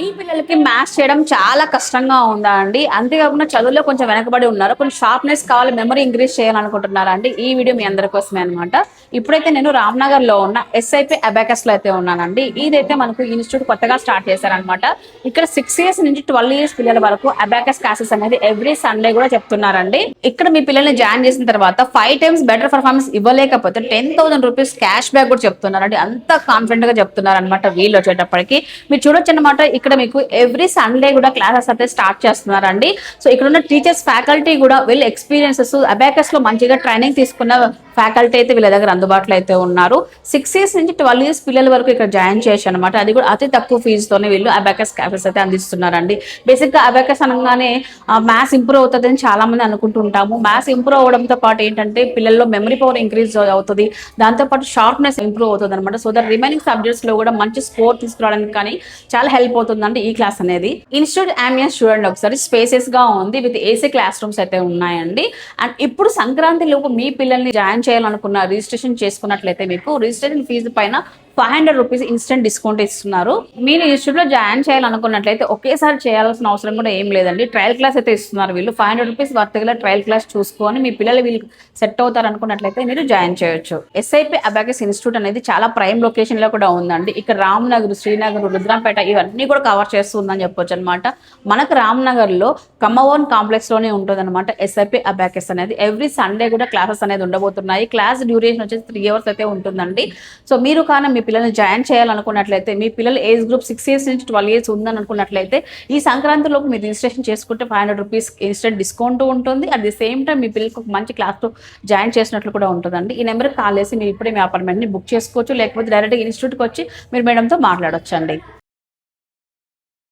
మీ పిల్లలకి మ్యాథ్స్ చేయడం చాలా కష్టంగా ఉందా అండి? అంతేకాకుండా చదువులో కొంచెం వెనకబడి ఉన్నారు. కొంచెం షార్ప్నెస్ కావాలి మెమరీ ఇంక్రీజ్ చేయాలనుకుంటున్నారా అండి? ఈ వీడియో మీ అందరి కోసమే అనమాట ఇప్పుడైతే నేను రామ్నగర్లో ఉన్న ఎస్ఐపి అబాకస్లో అయితే ఉన్నానండి. ఇదైతే మనకు ఇన్స్టిట్యూట్ కొత్తగా స్టార్ట్ చేశారనమాట ఇక్కడ సిక్స్ ఇయర్స్ నుంచి ట్వెల్వ్ ఇయర్స్ పిల్లల వరకు అబాకస్ క్లాసెస్ అనేది ఎవ్రీ సండే కూడా చెప్తున్నారండి. ఇక్కడ మీ పిల్లల్ని జాయిన్ చేసిన తర్వాత five times better performance ఇవ్వలేకపోతే ten thousand rupees cash back కూడా చెప్తున్నారండి. అంత కాన్ఫిడెంట్గా చెప్తున్నారు అనమాట వీళ్ళు వచ్చేటప్పటికి. మీరు చూడొచ్చు అనమాట ఇక్కడ మీకు ఎవ్రీ సండే కూడా క్లాసెస్ అయితే స్టార్ట్ చేస్తున్నారండి. సో ఇక్కడ ఉన్న టీచర్స్ ఫ్యాకల్టీ కూడా వెల్ ఎక్స్పీరియన్సెస్ అబాకస్లో మంచిగా ట్రైనింగ్ తీసుకున్న ఫ్యాకల్టీ అయితే వీళ్ళ దగ్గర అందుబాటులో అయితే ఉన్నారు. సిక్స్ ఇయర్స్ నుంచి ట్వెల్వ్ ఇయర్స్ పిల్లల వరకు ఇక్కడ జాయిన్ చేయొచ్చు అనమాట అది కూడా అతి తక్కువ ఫీజుతోనే వీళ్ళు అబాకస్ క్యాఫెస్ అయితే అందిస్తున్నారండి. బేసిక్గా అబాకస్ అనగానే మ్యాథ్స్ ఇంప్రూవ్ అవుతుందని చాలా మంది అనుకుంటుంటాము. మ్యాథ్స్ ఇంప్రూవ్ అవడంతో పాటు ఏంటంటే పిల్లల్లో మెమరీ పవర్ ఇంక్రీజ్ అవుతుంది. దాంతో పాటు షార్ప్నెస్ ఇంప్రూవ్ అవుతుంది అనమాట సో దట్ రిమైనింగ్ సబ్జెక్ట్స్లో కూడా మంచి స్కోర్ తీసుకురావడానికి కానీ చాలా హెల్ప్ అవుతుందండి ఈ క్లాస్ అనేది. ఇన్స్టిట్యూట్ ఆంబియన్స్ చూడండి ఒకసారి స్పేసెస్గా ఉంది విత్ ఏసీ క్లాస్ రూమ్స్ అయితే ఉన్నాయండి. అండ్ ఇప్పుడు సంక్రాంతి లోపు మీ పిల్లల్ని జాయిన్ చేయాలనుకున్న రిజిస్ట్రేషన్ చేసుకున్నట్లయితే మీకు రిజిస్ట్రేషన్ ఫీజు పైన five hundred rupees instant discount ఇస్తున్నారు. మీరు ఇన్స్టిట్యూట్లో జాయిన్ చేయాలనుకున్నట్లయితే ఒకేసారి చేయాల్సిన అవసరం కూడా ఏం లేదండి. ట్రయల్ క్లాస్ అయితే ఇస్తున్నారు వీళ్ళు. ఫైవ్ హండ్రెడ్ రూపీస్ వర్తగల ట్రయల్ క్లాస్ చూసుకొని మీ పిల్లలు వీళ్ళు సెట్ అవుతారు అనుకున్నట్లయితే మీరు జాయిన్ చేయొచ్చు. ఎస్ఐపి అబాకస్ ఇన్స్టిట్యూట్ అనేది చాలా ప్రైమ్ లొకేషన్లో కూడా ఉందండి. ఇక్కడ రామ్నగర్ శ్రీనగర్ రుద్రంపేట ఇవన్నీ కూడా కవర్ చేస్తుందని చెప్పొచ్చు అనమాట మనకు రామ్నగర్లో కమ్మవోన్ కాంప్లెక్స్లోనే ఉంటుంది అనమాట ఎస్ఐపి అబాకస్ అనేది. ఎవ్రీ సండే కూడా క్లాసెస్ అనేది ఉండబోతున్నాయి. క్లాస్ డ్యూరేషన్ వచ్చేసి త్రీ అవర్స్ అయితే ఉంటుందండి. సో మీరు కానీ మీ పిల్లల్ని జాయిన్ చేయాలనుకున్నట్లయితే మీ పిల్లల ఏజ్ గ్రూప్ సిక్స్ ఇయర్స్ నుంచి ట్వెల్వ్ ఇయర్స్ ఉందని అనుకున్నట్లయితే ఈ సంక్రాంతిలోపు మీరు రిజిస్ట్రేషన్ చేసుకుంటే five hundred rupees instant discount ఉంటుంది. అట్ ది సేమ్ టైం మీ పిల్లలకు ఒక మంచి క్లాస్లో జాయిన్ చేసినట్లు కూడా ఉంటుందండి. ఈ నెంబర్కి కాల్ చేసి మీరు ఇప్పుడే మీ అపార్ట్మెంట్ని బుక్ చేసుకోవచ్చు. లేకపోతే డైరెక్ట్గా ఇన్స్టిట్యూట్కి వచ్చి మీరు మేడంతో మాట్లాడొచ్చండి.